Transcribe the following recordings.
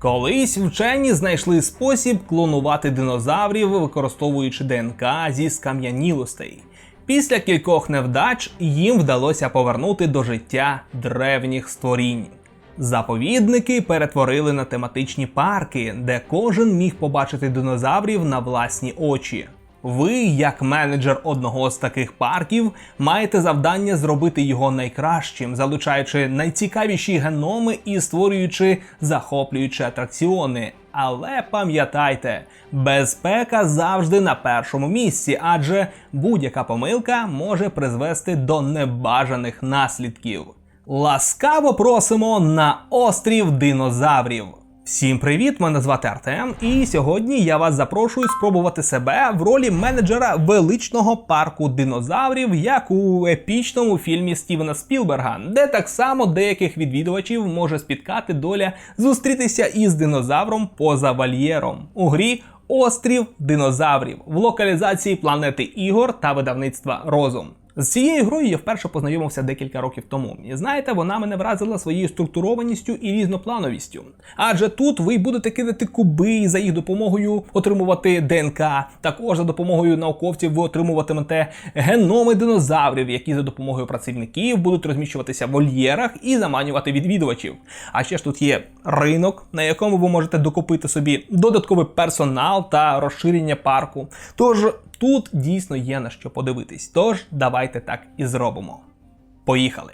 Колись вчені знайшли спосіб клонувати динозаврів, використовуючи ДНК зі скам'янілостей. Після кількох невдач їм вдалося повернути до життя древніх створінь. Заповідники перетворили на тематичні парки, де кожен міг побачити динозаврів на власні очі. Ви, як менеджер одного з таких парків, маєте завдання зробити його найкращим, залучаючи найцікавіші геноми і створюючи захоплюючі атракціони. Але пам'ятайте, безпека завжди на першому місці, адже будь-яка помилка може призвести до небажаних наслідків. Ласкаво просимо на острів динозаврів. Всім привіт! Мене звати Артем, і сьогодні я вас запрошую спробувати себе в ролі менеджера величного парку динозаврів, як у епічному фільмі Стівена Спілберга, де так само деяких відвідувачів може спіткати доля зустрітися із динозавром поза вольєром у грі Острів динозаврів в локалізації планети ігор та видавництва Розум. З цією грою я вперше познайомився декілька років тому. І знаєте, вона мене вразила своєю структурованістю і різноплановістю. Адже тут ви будете кидати куби і за їх допомогою отримувати ДНК. Також за допомогою науковців ви отримуватимете геноми динозаврів, які за допомогою працівників будуть розміщуватися в вольєрах і заманювати відвідувачів. А ще ж тут є ринок, на якому ви можете докупити собі додатковий персонал та розширення парку. Тож тут дійсно є на що подивитись. Тож давайте так і зробимо. Поїхали!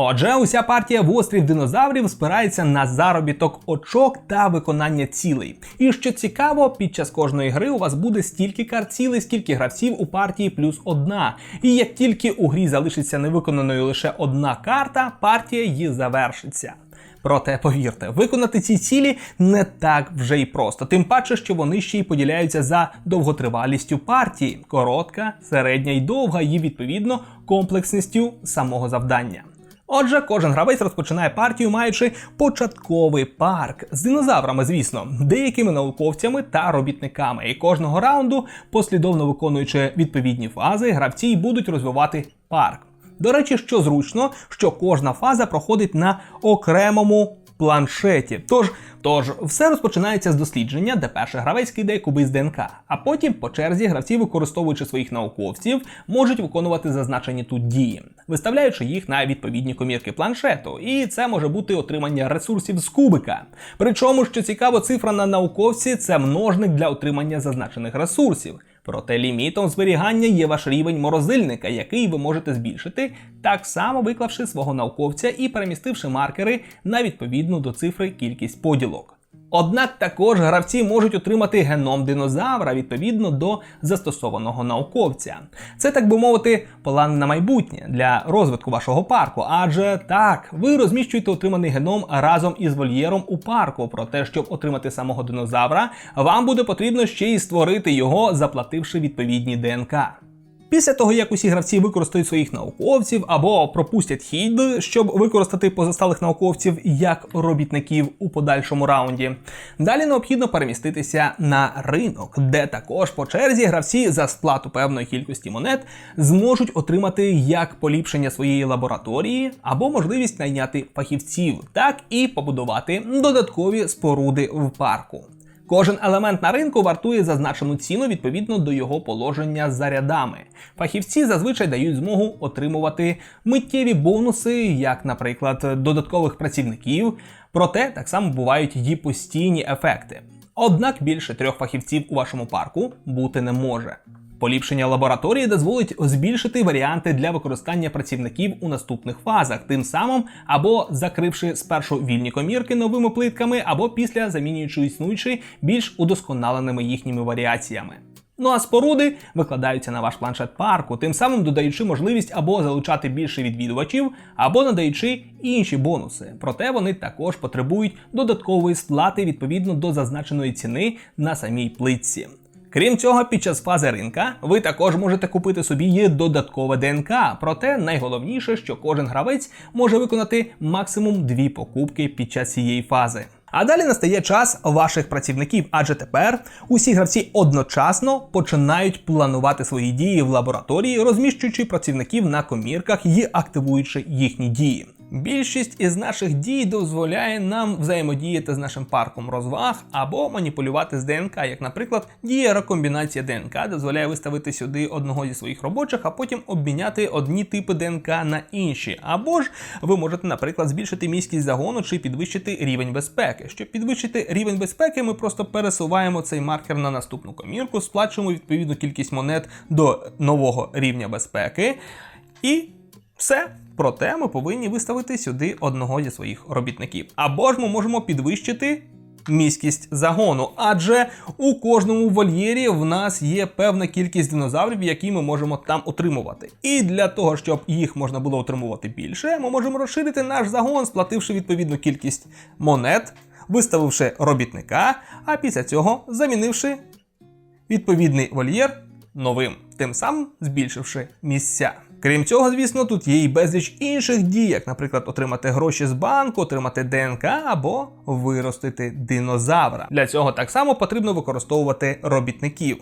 Отже, уся партія в острів динозаврів спирається на заробіток очок та виконання цілей. І що цікаво, під час кожної гри у вас буде стільки карт цілей, скільки гравців у партії плюс одна. І як тільки у грі залишиться невиконаною лише одна карта, партія її завершиться. Проте повірте, виконати ці цілі не так вже й просто, тим паче, що вони ще й поділяються за довготривалістю партії: коротка, середня і довга, і відповідно комплексністю самого завдання. Отже, кожен гравець розпочинає партію, маючи початковий парк з динозаврами, звісно, деякими науковцями та робітниками. І кожного раунду, послідовно виконуючи відповідні фази, гравці й будуть розвивати парк. До речі, що зручно, що кожна фаза проходить на окремому планшеті. Тож, тож все розпочинається з дослідження, де перший гравець кидає куби з ДНК, а потім по черзі гравці, використовуючи своїх науковців, можуть виконувати зазначені тут дії, виставляючи їх на відповідні комірки планшету. І це може бути отримання ресурсів з кубика. Причому, що цікаво, цифра на науковці це множник для отримання зазначених ресурсів. Проте лімітом зберігання є ваш рівень морозильника, який ви можете збільшити, так само виклавши свого науковця і перемістивши маркери на відповідну до цифри кількість поділок. Однак також гравці можуть отримати геном динозавра відповідно до застосованого науковця. Це, так би мовити, план на майбутнє для розвитку вашого парку. Адже так, ви розміщуєте отриманий геном разом із вольєром у парку. Проте, щоб отримати самого динозавра, вам буде потрібно ще й створити його, заплативши відповідні ДНК. Після того, як усі гравці використають своїх науковців або пропустять хід, щоб використати позасталих науковців як робітників у подальшому раунді, далі необхідно переміститися на ринок, де також по черзі гравці за сплату певної кількості монет зможуть отримати як поліпшення своєї лабораторії або можливість найняти фахівців, так і побудувати додаткові споруди в парку. Кожен елемент на ринку вартує зазначену ціну відповідно до його положення за рядами. Фахівці зазвичай дають змогу отримувати миттєві бонуси, як, наприклад, додаткових працівників, проте так само бувають і постійні ефекти. Однак більше трьох фахівців у вашому парку бути не може. Поліпшення лабораторії дозволить збільшити варіанти для використання працівників у наступних фазах, тим самим або закривши спершу вільні комірки новими плитками, або після замінюючи існуючі більш удосконаленими їхніми варіаціями. Ну а споруди викладаються на ваш планшет парку, тим самим додаючи можливість або залучати більше відвідувачів, або надаючи інші бонуси. Проте вони також потребують додаткової сплати відповідно до зазначеної ціни на самій плитці. Крім цього, під час фази ринка ви також можете купити собі додаткове ДНК. Проте найголовніше, що кожен гравець може виконати максимум дві покупки під час цієї фази. А далі настає час ваших працівників, адже тепер усі гравці одночасно починають планувати свої дії в лабораторії, розміщуючи працівників на комірках і активуючи їхні дії. Більшість із наших дій дозволяє нам взаємодіяти з нашим парком розваг або маніпулювати з ДНК, як, наприклад, діє рекомбінація ДНК, дозволяє виставити сюди одного зі своїх робочих, а потім обміняти одні типи ДНК на інші. Або ж ви можете, наприклад, збільшити міськість загону чи підвищити рівень безпеки. Щоб підвищити рівень безпеки, ми просто пересуваємо цей маркер на наступну комірку, сплачуємо відповідну кількість монет до нового рівня безпеки. І все. Проте ми повинні виставити сюди одного зі своїх робітників. Або ж ми можемо підвищити міськість загону, адже у кожному вольєрі в нас є певна кількість динозаврів, які ми можемо там утримувати. І для того, щоб їх можна було утримувати більше, ми можемо розширити наш загон, сплативши відповідну кількість монет, виставивши робітника, а після цього замінивши відповідний вольєр новим, тим самим збільшивши місця. Крім цього, звісно, тут є і безліч інших дій, як, наприклад, отримати гроші з банку, отримати ДНК або виростити динозавра. Для цього так само потрібно використовувати робітників.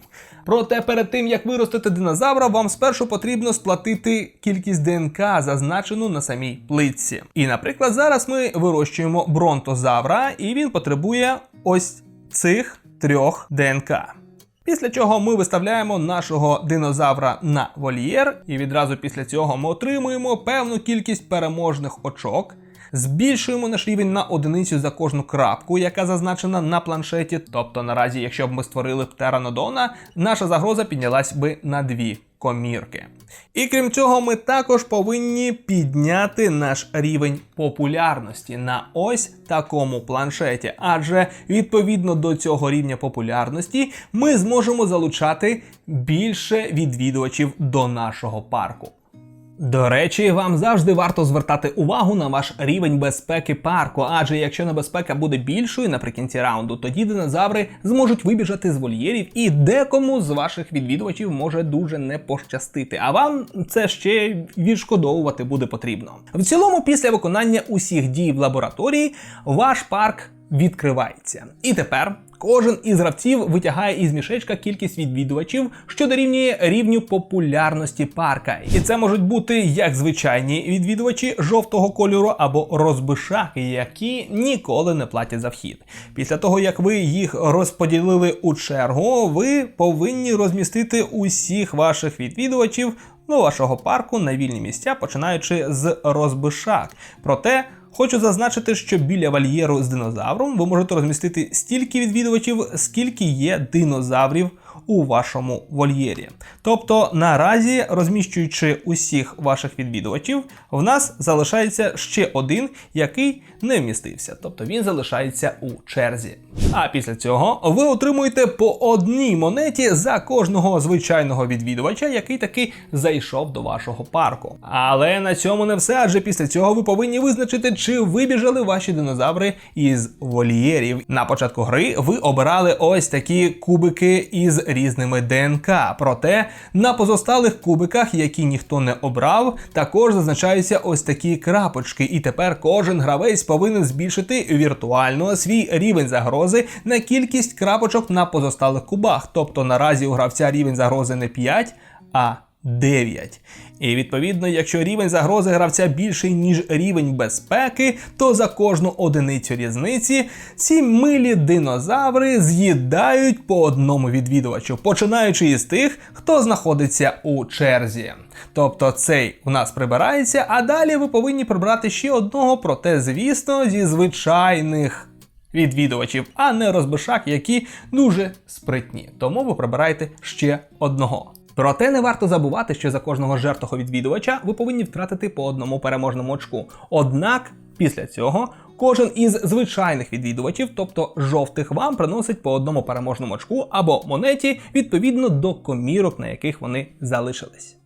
Проте перед тим як виростити динозавра, вам спершу потрібно сплатити кількість ДНК, зазначену на самій плитці. І, наприклад, зараз ми вирощуємо бронтозавра, і він потребує ось цих трьох ДНК. Після чого ми виставляємо нашого динозавра на вольєр, і відразу після цього ми отримуємо певну кількість переможних очок. Збільшуємо наш рівень на одиницю за кожну крапку, яка зазначена на планшеті. Тобто, наразі, якщо б ми створили птеранодона, наша загроза піднялась би на дві комірки. І крім цього, ми також повинні підняти наш рівень популярності на ось такому планшеті. Адже відповідно до цього рівня популярності ми зможемо залучати більше відвідувачів до нашого парку. До речі, вам завжди варто звертати увагу на ваш рівень безпеки парку, адже якщо небезпека буде більшою наприкінці раунду, тоді динозаври зможуть вибіжати з вольєрів, і декому з ваших відвідувачів може дуже не пощастити. А вам це ще відшкодовувати буде потрібно. В цілому, після виконання усіх дій в лабораторії, ваш парк відкривається. І тепер кожен із гравців витягає із мішечка кількість відвідувачів, що дорівнює рівню популярності парка. І це можуть бути як звичайні відвідувачі жовтого кольору або розбишаки, які ніколи не платять за вхід. Після того, як ви їх розподілили у чергу, ви повинні розмістити усіх ваших відвідувачів до вашого парку на вільні місця, починаючи з розбишак. Проте Хочу зазначити, що біля вольєру з динозавром ви можете розмістити стільки відвідувачів, скільки є динозаврів у вашому вольєрі. Тобто наразі, розміщуючи усіх ваших відвідувачів, в нас залишається ще один, який не вмістився. Тобто він залишається у черзі. А після цього ви отримуєте по одній монеті за кожного звичайного відвідувача, який таки зайшов до вашого парку. Але на цьому не все, адже після цього ви повинні визначити, чи вибіжали ваші динозаври із вольєрів. На початку гри ви обирали ось такі кубики із різними ДНК. Проте на позосталих кубиках, які ніхто не обрав, також зазначаються ось такі крапочки. І тепер кожен гравець повинен збільшити віртуально свій рівень загрози на кількість крапочок на позосталих кубах. Тобто наразі у гравця рівень загрози не 5, а 9. І відповідно, якщо рівень загрози гравця більший, ніж рівень безпеки, то за кожну одиницю різниці ці милі динозаври з'їдають по одному відвідувачу, починаючи із тих, хто знаходиться у черзі. Тобто цей у нас прибирається, а далі ви повинні прибрати ще одного, проте, звісно, зі звичайних. Відвідувачів, а не розбишак, які дуже спритні. Тому ви прибираєте ще одного. Проте не варто забувати, що за кожного жертвого відвідувача ви повинні втратити по одному переможному очку. Однак після цього кожен із звичайних відвідувачів, тобто жовтих, вам приносить по одному переможному очку або монеті відповідно до комірок, на яких вони залишились.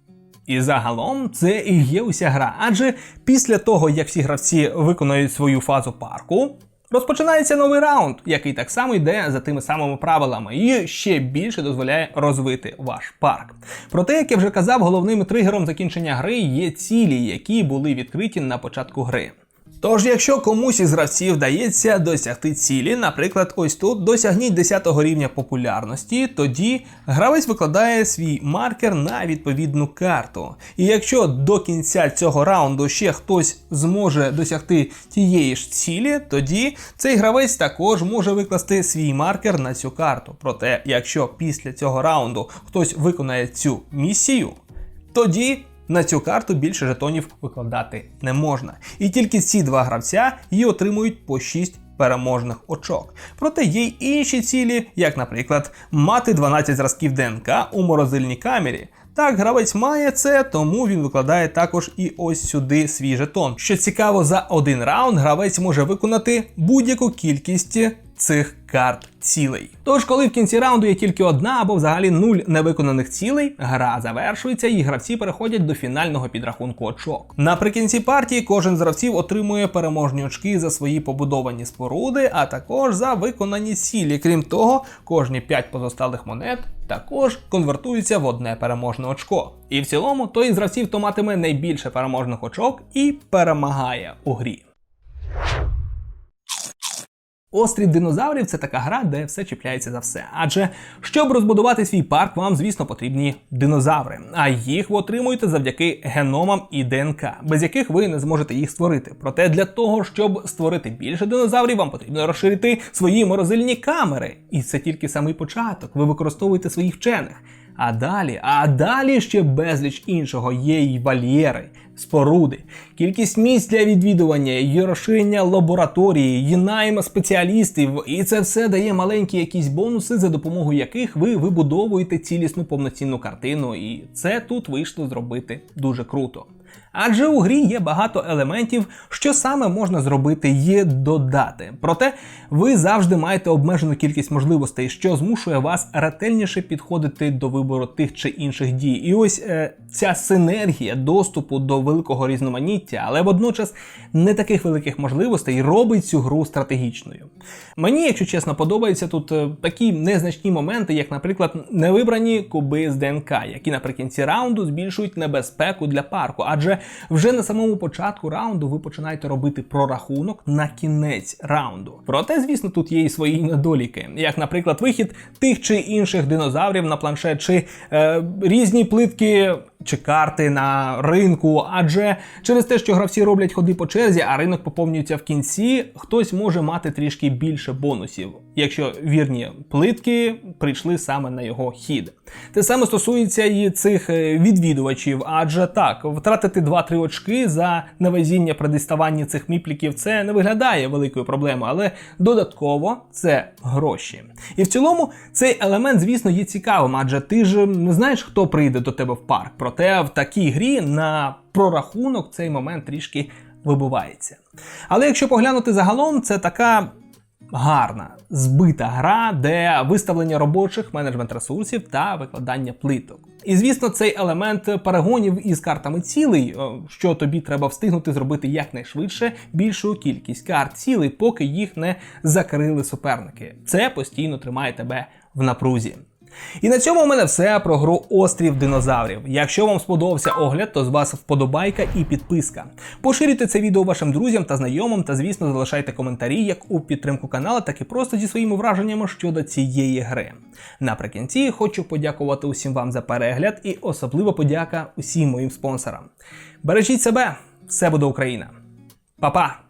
І загалом це і є уся гра. Адже після того, як всі гравці виконують свою фазу парку, Розпочинається новий раунд, який так само йде за тими самими правилами, і ще більше дозволяє розвити ваш парк. Проте, як я вже казав, головним тригером закінчення гри є цілі, які були відкриті на початку гри. Тож, якщо комусь із гравців вдається досягти цілі, наприклад, ось тут досягніть 10 рівня популярності, тоді гравець викладає свій маркер на відповідну карту. І якщо до кінця цього раунду ще хтось зможе досягти тієї ж цілі, тоді цей гравець також може викласти свій маркер на цю карту. Проте, якщо після цього раунду хтось виконає цю місію, тоді на цю карту більше жетонів викладати не можна. І тільки ці два гравця її отримують по 6 переможних очок. Проте є й інші цілі, як, наприклад, мати 12 зразків ДНК у морозильній камері. Так, гравець має це, тому він викладає також і ось сюди свій жетон. Що цікаво, за один раунд гравець може виконати будь-яку кількість цих карт цілей. Тож, коли в кінці раунду є тільки одна або взагалі нуль невиконаних цілей, гра завершується і гравці переходять до фінального підрахунку очок. Наприкінці партії кожен з гравців отримує переможні очки за свої побудовані споруди, а також за виконані цілі. Крім того, кожні 5 позосталих монет також конвертуються в одне переможне очко. І в цілому той із гравців, хто матиме найбільше переможних очок і перемагає у грі. Острів динозаврів це така гра, де все чіпляється за все. Адже щоб розбудувати свій парк, вам, звісно, потрібні динозаври. А їх ви отримуєте завдяки геномам і ДНК, без яких ви не зможете їх створити. Проте для того, щоб створити більше динозаврів, вам потрібно розширити свої морозильні камери. І це тільки самий початок. Ви використовуєте своїх вчених. А далі, а далі ще безліч іншого є й вольєри, споруди, кількість місць для відвідування, її розширення лабораторії, її найма спеціалістів, і це все дає маленькі якісь бонуси, за допомогою яких ви вибудовуєте цілісну повноцінну картину, і це тут вийшло зробити дуже круто. Адже у грі є багато елементів, що саме можна зробити і додати. Проте ви завжди маєте обмежену кількість можливостей, що змушує вас ретельніше підходити до вибору тих чи інших дій. І ось е, ця синергія доступу до великого різноманіття, але водночас не таких великих можливостей робить цю гру стратегічною. Мені, якщо чесно, подобаються тут е, такі незначні моменти, як, наприклад, невибрані куби з ДНК, які наприкінці раунду збільшують небезпеку для парку. Адже вже на самому початку раунду ви починаєте робити прорахунок на кінець раунду. Проте, звісно, тут є і свої недоліки, як, наприклад, вихід тих чи інших динозаврів на планшет, чи е, різні плитки. Чи карти на ринку, адже через те, що гравці роблять ходи по черзі, а ринок поповнюється в кінці, хтось може мати трішки більше бонусів, якщо вірні плитки прийшли саме на його хід. Те саме стосується і цих е, відвідувачів, адже так, втратити 2-3 очки за невезіння при діставанні цих міпліків це не виглядає великою проблемою, але додатково це гроші. І в цілому цей елемент, звісно, є цікавим, адже ти ж не знаєш, хто прийде до тебе в парк. Проте в такій грі на прорахунок цей момент трішки вибувається. Але якщо поглянути загалом, це така гарна, збита гра, де виставлення робочих, менеджмент ресурсів та викладання плиток. І звісно, цей елемент перегонів із картами цілей, е, що тобі треба встигнути зробити якнайшвидше більшу кількість карт цілей, поки їх не закрили суперники. Це постійно тримає тебе в напрузі. І на цьому у мене все про гру Острів динозаврів. Якщо вам сподобався огляд, то з вас вподобайка і підписка. Поширюйте це відео вашим друзям та знайомим, та, звісно, залишайте коментарі як у підтримку каналу, так і просто зі своїми враженнями щодо цієї гри. Наприкінці хочу подякувати усім вам за перегляд і особливо подяка усім моїм спонсорам. Бережіть себе, все буде Україна. Па-па!